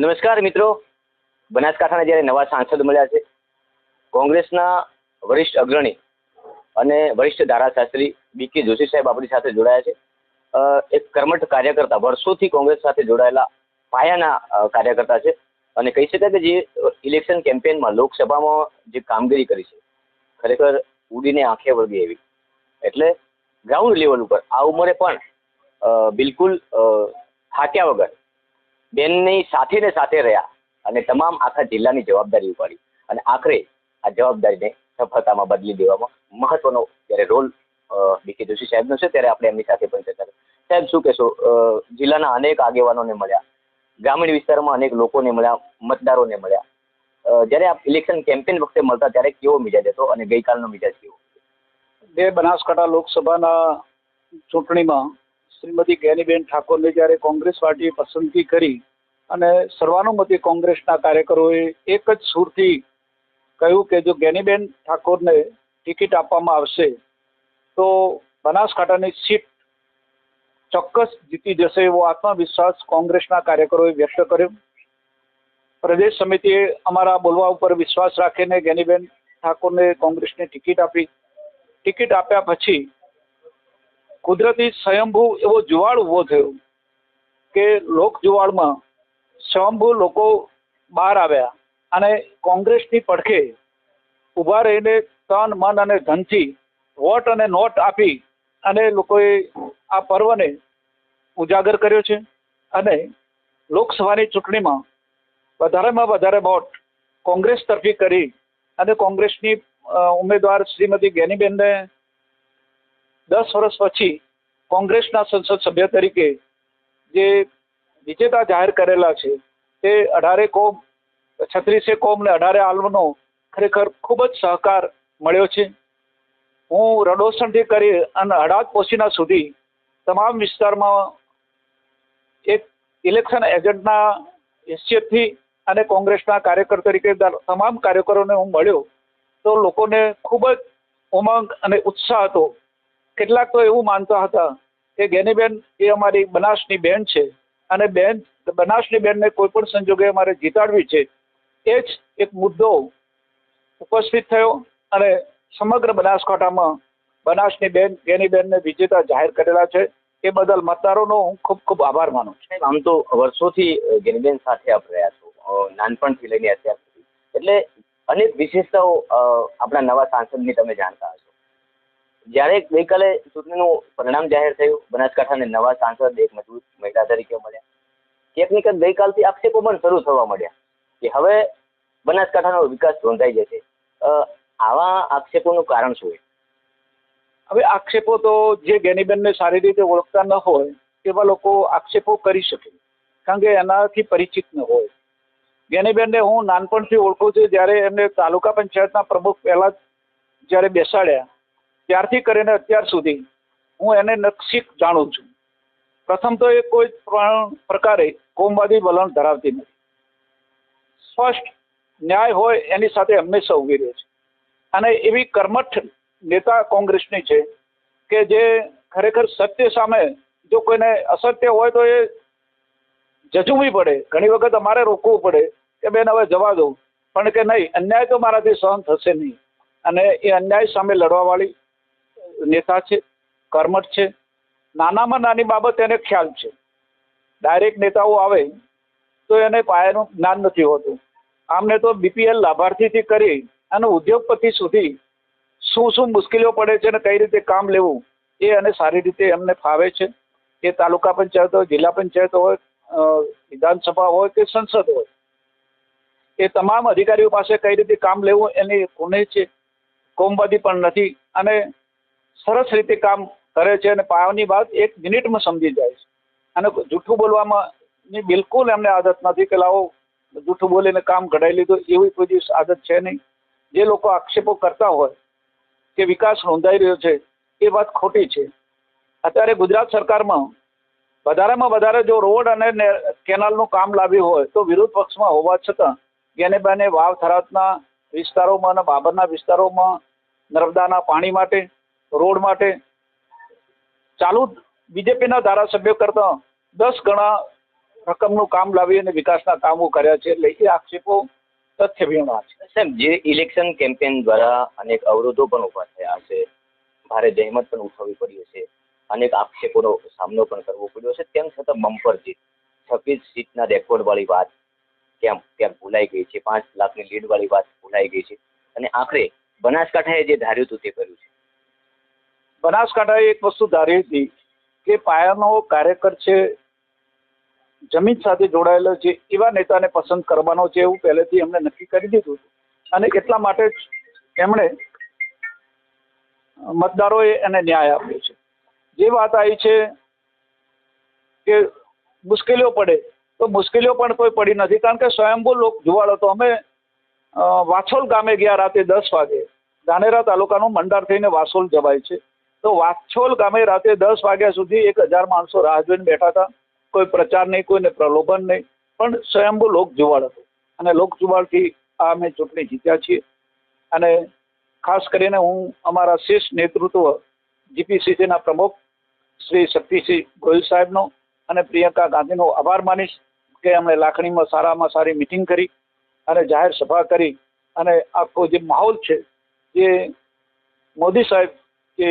નમસ્કાર મિત્રો. બનાસકાંઠાના જ્યારે નવા સાંસદ મળ્યા છે, કોંગ્રેસના વરિષ્ઠ અગ્રણી અને વરિષ્ઠ ધારાશાસ્ત્રી બી કે જોશી સાહેબ આપણી સાથે જોડાયા છે. એક કર્મઠ કાર્યકર્તા, વર્ષોથી કોંગ્રેસ સાથે જોડાયેલા પાયાના કાર્યકર્તા છે. અને કહી શકાય કે જે ઇલેક્શન કેમ્પેનમાં લોકસભામાં જે કામગીરી કરી છે, ખરેખર ઉડીને આંખે વળગી એવી એટલે ગ્રાઉન્ડ લેવલ ઉપર આ ઉંમરે પણ બિલકુલ થાક્યા વગર બેનની સાથે ને સાથે રહ્યા અને તમામ આખા જિલ્લાની જવાબદારી ઉપાડી. અને આખરે આ જવાબદારીને સફળતામાં બદલી દેવામાં મહત્વનો જ્યારે રોલ બી કે જોશી સાહેબનો છે, ત્યારે આપણે એમની સાથે પણ ચર્ચા સાહેબ, શું કહેશો? જિલ્લાના અનેક આગેવાનોને મળ્યા. ગ્રામીણ વિસ્તારમાં અનેક લોકોને મળ્યા, મતદારોને મળ્યા. જ્યારે આ ઇલેક્શન કેમ્પેન વખતે મળતા ત્યારે કેવો મિજાજ હતો અને ગઈકાલનો મિજાજ કેવો? બે બનાસકાંઠા લોકસભાના ચૂંટણીમાં શ્રીમતી જ્ઞાનીબેન ઠાકોરને જ્યારે કોંગ્રેસ પાર્ટીએ પસંદગી કરી અને સર્વાનુમતે કોંગ્રેસના કાર્યકરોએ એક જ સૂરથી કહ્યું કે જો જ્ઞાનીબેન ઠાકોરને ટિકિટ આપવામાં આવશે, તો બનાસકાંઠાની સીટ ચોક્કસ જીતી જશે એવો આત્મવિશ્વાસ કોંગ્રેસના કાર્યકરોએ વ્યક્ત કર્યો. પ્રદેશ સમિતિએ અમારા બોલવા ઉપર વિશ્વાસ રાખીને જ્ઞાનીબેન ઠાકોરને કોંગ્રેસને ટિકિટ આપી. ટિકિટ આપ્યા પછી કુદરતી સ્વયંભૂ એવો જુવાળ ઊભો થયો કે લોક જુવાળમાં સ્વયંભૂ લોકો બહાર આવ્યા અને કોંગ્રેસની પડખે ઊભા રહીને તન, મન અને ધનથી વોટ અને નોટ આપી અને લોકોએ આ પર્વને ઉજાગર કર્યો છે અને લોકસભાની ચૂંટણીમાં વધારેમાં વધારે વોટ કોંગ્રેસ તરફી કરી અને કોંગ્રેસની ઉમેદવાર શ્રીમતી જ્ઞાનીબેનને દસ વર્ષ પછી કોંગ્રેસના સંસદ સભ્ય તરીકે જે વિજેતા જાહેર કરેલા છે. તે અઢારે કોમ, છત્રીસે કોમ ને અઢારે આલમનો ખરેખર ખૂબ જ સહકાર મળ્યો છે. હું રડોસણથી કરી અને હડાદ પોશીના સુધી તમામ વિસ્તારમાં એક ઇલેક્શન એજન્ટના હેસિયતથી અને કોંગ્રેસના કાર્યકર તરીકે તમામ કાર્યકરોને હું મળ્યો તો લોકોને ખૂબ જ ઉમંગ અને ઉત્સાહ હતો. કેટલાક તો એવું માનતા હતા કે ગેનીબેન એ અમારી બનાસની બેન છે. અને બેન, બનાસની બેનને કોઈ પણ સંજોગે અમારે જીતાડવી છે, એ જ એક મુદ્દો ઉપસ્થિત થયો અને સમગ્ર બનાસકાંઠામાં બનાસની બેન ગેનીબેનને વિજેતા જાહેર કરેલા છે, એ બદલ મતદારોનો હું ખૂબ ખૂબ આભાર માનું છું. આમ તો વર્ષોથી ગેનીબેન સાથે આપ રહ્યા છો નાનપણથી લઈને અત્યાર સુધી. એટલે અનેક વિશેષતાઓ આપણા નવા સાંસદની તમે જાણતા હશો. જ્યારે ગઈકાલે ચૂંટણીનું પરિણામ જાહેર થયું, બનાસકાંઠાને નવા સાંસદ, એક મજબૂત મહિલા તરીકે મળ્યા ક્યાંક ને ક્યાંક ગઈકાલથી આક્ષેપો પણ શરૂ થવા મળ્યા કે હવે બનાસકાંઠાનો વિકાસ રોંધાઈ જશે. આવા આક્ષેપોનું કારણ શું હવે આક્ષેપો તો જે જ્ઞાનીબેનને સારી રીતે ઓળખતા ન હોય તેવા લોકો આક્ષેપો કરી શકે. કારણ કે એનાથી પરિચિત ન હોય. જ્ઞાનીબેનને હું નાનપણથી ઓળખું છું, જ્યારે એમને તાલુકા પંચાયતના પ્રમુખ પહેલાં જ્યારે બેસાડ્યા, ત્યારથી કરીને અત્યાર સુધી હું એને નક્ષિક જાણું છું. પ્રથમ તો એ કોઈ પ્રકારે કોમવાદી વલણ ધરાવતી નથી. સ્પષ્ટ ન્યાય હોય એની સાથે હંમેશા ઊભી રહે છે. અને એવી કર્મઠ નેતા કોંગ્રેસની છે કે જે ખરેખર સત્ય સામે જો કોઈને અસત્ય હોય તો એ જજુમવી પડે. ઘણી વખત અમારે રોકવું પડે કે બેન હવે જવા દઉં પણ કે નહીં, અન્યાય તો મારાથી સહન થશે નહીં. અને એ અન્યાય સામે લડવાવાળી નેતા છે, કર્મઠ છે. નાનામાં નાની બાબત એને ખ્યાલ છે. ડાયરેક્ટ નેતાઓ આવે તો એને પાયાનું જ્ઞાન નથી હોતું. આમને તો બીપીએલ લાભાર્થીથી કરી અને ઉદ્યોગપતિ સુધી શું શું મુશ્કેલીઓ પડે છે અને કઈ રીતે કામ લેવું એ અને સારી રીતે એમને ફાવે છે. એ તાલુકા પંચાયત હોય જિલ્લા પંચાયત હોય વિધાનસભા હોય કે સંસદ હોય. એ તમામ અધિકારીઓ પાસે કઈ રીતે કામ લેવું એની કોને છે. કોમવાદી પણ નથી અને સરસ રીતે કામ કરે છે અને પાયાની વાત એક મિનિટમાં સમજી જાય છે. અને જૂઠું બોલવામાં ની બિલકુલ એમને આદત નથી કે લાવો, જૂઠું બોલીને કામ ઘડાઈ લીધું, એવી કોઈ દિવસ આદત છે નહીં. જે લોકો આક્ષેપો કરતા હોય કે વિકાસ નોંધાઈ રહ્યો છે, એ વાત ખોટી છે. અત્યારે ગુજરાત સરકારમાં વધારેમાં વધારે જો રોડ અને કેનાલનું કામ લાવ્યું હોય તો વિરોધ પક્ષમાં હોવા છતાં ગેનેબાને વાવ થરાદના વિસ્તારોમાં અને બાબરના વિસ્તારોમાં નર્મદાના પાણી માટે, રોડ માટે ચાલુ બીજેપીના ધારાસભ્યો કરતાં દસ ગણા રકમનું કામ લાવી અને વિકાસના કામો કર્યા છે એટલે એ આક્ષેપો તથ્ય વિહોણા છે. સાહેબ જે ઇલેક્શન કેમ્પેન દ્વારા અનેક અવરોધો પણ ઊભા થયા છે. ભારે જહેમત પણ ઉઠાવવી પડી હશે. અનેક આક્ષેપોનો સામનો પણ કરવો પડ્યો છે. તેમ છતાં બમ્પર જીત છવ્વીસ સીટના રેકોર્ડ વાળી વાત કેમ ક્યાંક ભૂલાઈ ગઈ છે? પાંચ લાખની લીડ વાળી વાત ભૂલાઈ ગઈ છે. અને આખરે બનાસકાંઠાએ જે ધાર્યું હતું તે કર્યું છે. બનાસકાંઠાએ એક વસ્તુ ધારી હતી કે પાયાનો કાર્યકર છે, જમીન સાથે જોડાયેલો છે, એવા નેતાને પસંદ કરવાનો છે એવું પહેલેથી એમણે નક્કી કરી દીધું અને એટલા માટે જ એમણે મતદારોએ એને ન્યાય આપ્યો છે. જે વાત આવી છે કે મુશ્કેલીઓ પડે, તો મુશ્કેલીઓ પણ કોઈ પડી નથી, કારણ કે સ્વયંભૂ લોક જુવાળો તો અમે વાછોલ ગામે ગયા રાતે દસ વાગે. ધાનેરા તાલુકાનું મંડાર થઈને વાસોલ જવાય છે. તો વાછોલ ગામે રાતે દસ વાગ્યા સુધી એક હજાર માણસો રાહ જોઈને બેઠા હતા. કોઈ પ્રચાર નહીં, કોઈને પ્રલોભન નહીં, પણ સ્વયંભૂ લોક જુવાળ હતું. અને લોક જુવાળથી આ અમે ચૂંટણી જીત્યા છીએ. અને ખાસ કરીને હું અમારા શીર્ષ નેતૃત્વ જીપીસીસીના પ્રમુખ શ્રી શક્તિસિંહ ગોયલ સાહેબનો અને પ્રિયંકા ગાંધીનો આભાર માનીશ કે એમણે લાખણીમાં સારામાં સારી મિટિંગ કરી અને જાહેર સભા કરી. અને આખો જે માહોલ છે, જે મોદી સાહેબ જે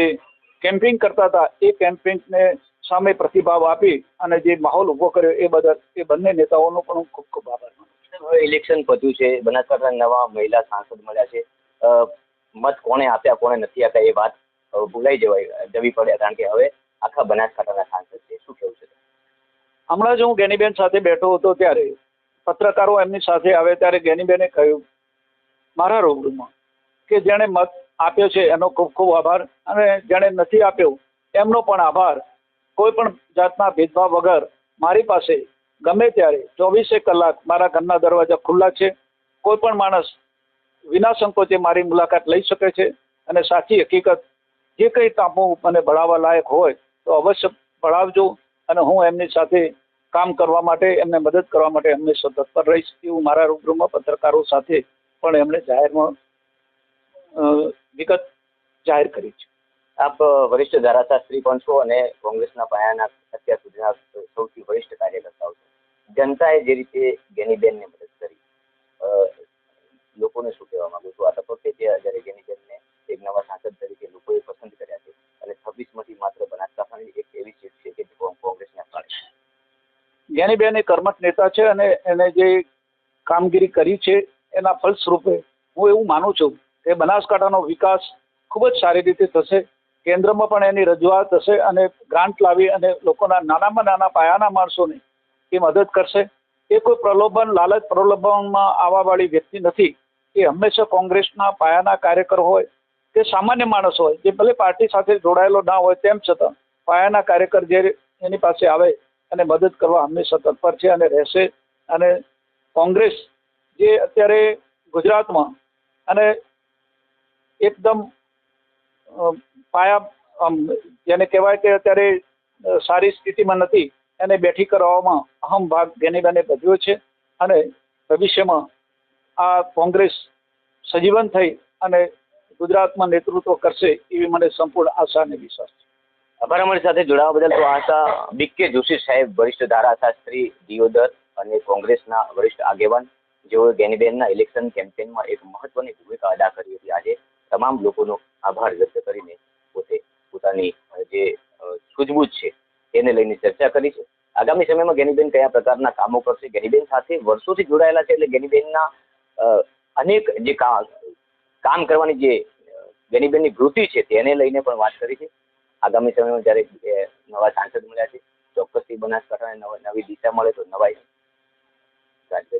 કેમ્પિંગ કરતા હતા. એ કેમ્પિંગને સામે પ્રતિભાવ આપી અને જે માહોલ ઊભો કર્યો એ બદલ એ બંને નેતાઓનો પણ હું ખૂબ ખૂબ આભાર માનું હવે ઇલેક્શન પત્યું છે. બનાસકાંઠા નવા મહિલા સાંસદ મળ્યા છે. મત કોણે આપ્યા કોણે નથી આપ્યા એ વાત ભૂલાઈ જવાય જવી પડે. કારણ કે હવે આખા બનાસકાંઠાના સાંસદ છે. શું કેવું છે? હમણાં જ હું ગેનીબેન સાથે બેઠો હતો ત્યારે. પત્રકારો એમની સાથે આવે ત્યારે ગેનીબેને કહ્યું મારા રૂબરૂમાં કે જેણે મત આપ્યો છે, એનો ખૂબ ખૂબ આભાર અને જેણે નથી આપ્યો, એમનો પણ આભાર. કોઈ પણ જાતના ભેદભાવ વગર મારી પાસે ગમે ત્યારે ચોવીસે કલાક મારા ઘરના દરવાજા ખુલ્લા છે. કોઈ પણ માણસ વિના સંકોચે મારી મુલાકાત લઈ શકે છે અને સાચી હકીકત, જે કંઈ ટાંપો મને ભળાવવા લાયક હોય તો અવશ્ય ભળાવજો અને હું એમની સાથે કામ કરવા માટે, એમને મદદ કરવા માટે હંમેશા તત્પર રહીશ એવું મારા રૂબરૂમાં પત્રકારો સાથે પણ એમણે જાહેરમાં વિગત જાહેર કરી છે. આપ વરિષ્ઠ ધારાશાસ્ત્રી પણ છો અને કોંગ્રેસના પાયાના અત્યાર સુધીના સૌથી વરિષ્ઠ કાર્યકર્તાઓ છો. જનતાએ જે રીતે ગેનીબેનને મદદ કરી લોકોને શું કહેવા માંગુ છું? આ તબક્કે જે જ્યારે ગેનીબેનને એક નવા સાંસદ તરીકે લોકોએ પસંદ કર્યા છે અને છવ્વીસમાંથી માત્ર બનાસકાંઠાની એક એવી સીટ છે કોં- કોંગ્રેસને ફાળે છે. જ્ઞાનીબેન એ કર્મઠ નેતા છે અને એને જે કામગીરી કરી છે એના ફલસ્વરૂપે હું એવું માનું છું કે બનાસકાંઠાનો વિકાસ ખૂબ જ સારી રીતે થશે. કેન્દ્રમાં પણ એની રજૂઆત થશે અને ગ્રાન્ટ લાવી અને લોકોના નાનામાં નાના પાયાના માણસોને એ મદદ કરશે. એ કોઈ પ્રલોભન, લાલચ પ્રલોભનમાં આવવાવાળી વ્યક્તિ નથી. એ હંમેશા કોંગ્રેસના પાયાના કાર્યકર હોય, કે સામાન્ય માણસ હોય, જે ભલે પાર્ટી સાથે જોડાયેલો ના હોય, તેમ છતાં પાયાના કાર્યકર જે એની પાસે આવે અને મદદ કરવા હંમેશા તત્પર છે અને રહેશે. અને કોંગ્રેસ જે અત્યારે ગુજરાતમાં અને એકદમ પાયા જેને કહેવાય કે અત્યારે સારી સ્થિતિમાં નથી, એને બેઠી કરવામાં અહમ ભાગ ગેનીબેને ભજવ્યો છે અને ભવિષ્યમાં આ કોંગ્રેસ સજીવન થઈ અને ગુજરાતમાં નેતૃત્વ કરશે એવી મને સંપૂર્ણ આશા અને વિશ્વાસ છે. આભાર અમારી સાથે જોડાવા બદલ તો આશા બીકે જોશી સાહેબ, વરિષ્ઠ ધારાશાસ્ત્રી, દિયોદર અને કોંગ્રેસના વરિષ્ઠ આગેવાન જેઓએ ગેનીબેનના ઇલેક્શન કેમ્પેનમાં એક મહત્વની ભૂમિકા અદા કરી હતી આજે. તમામ લોકોનો આભાર વ્યક્ત કરીને પોતે પોતાની જે સૂઝબૂછ છે, એને લઈને ચર્ચા કરી છે. આગામી સમયમાં ગેનીબેન કયા પ્રકારના કામો કરશે? ગેનીબેન સાથે વર્ષોથી જોડાયેલા છે એટલે ગેનીબેનના અનેક જે કામ કરવાની જે ગેનીબેનની વૃત્તિ છે તેને લઈને પણ વાત કરી છે. આગામી સમયમાં જ્યારે નવા સાંસદ મળ્યા છે, ચોક્કસથી બનાસકાંઠાને નવ- દિશા મળે તો નવાઈ. રાજ્ય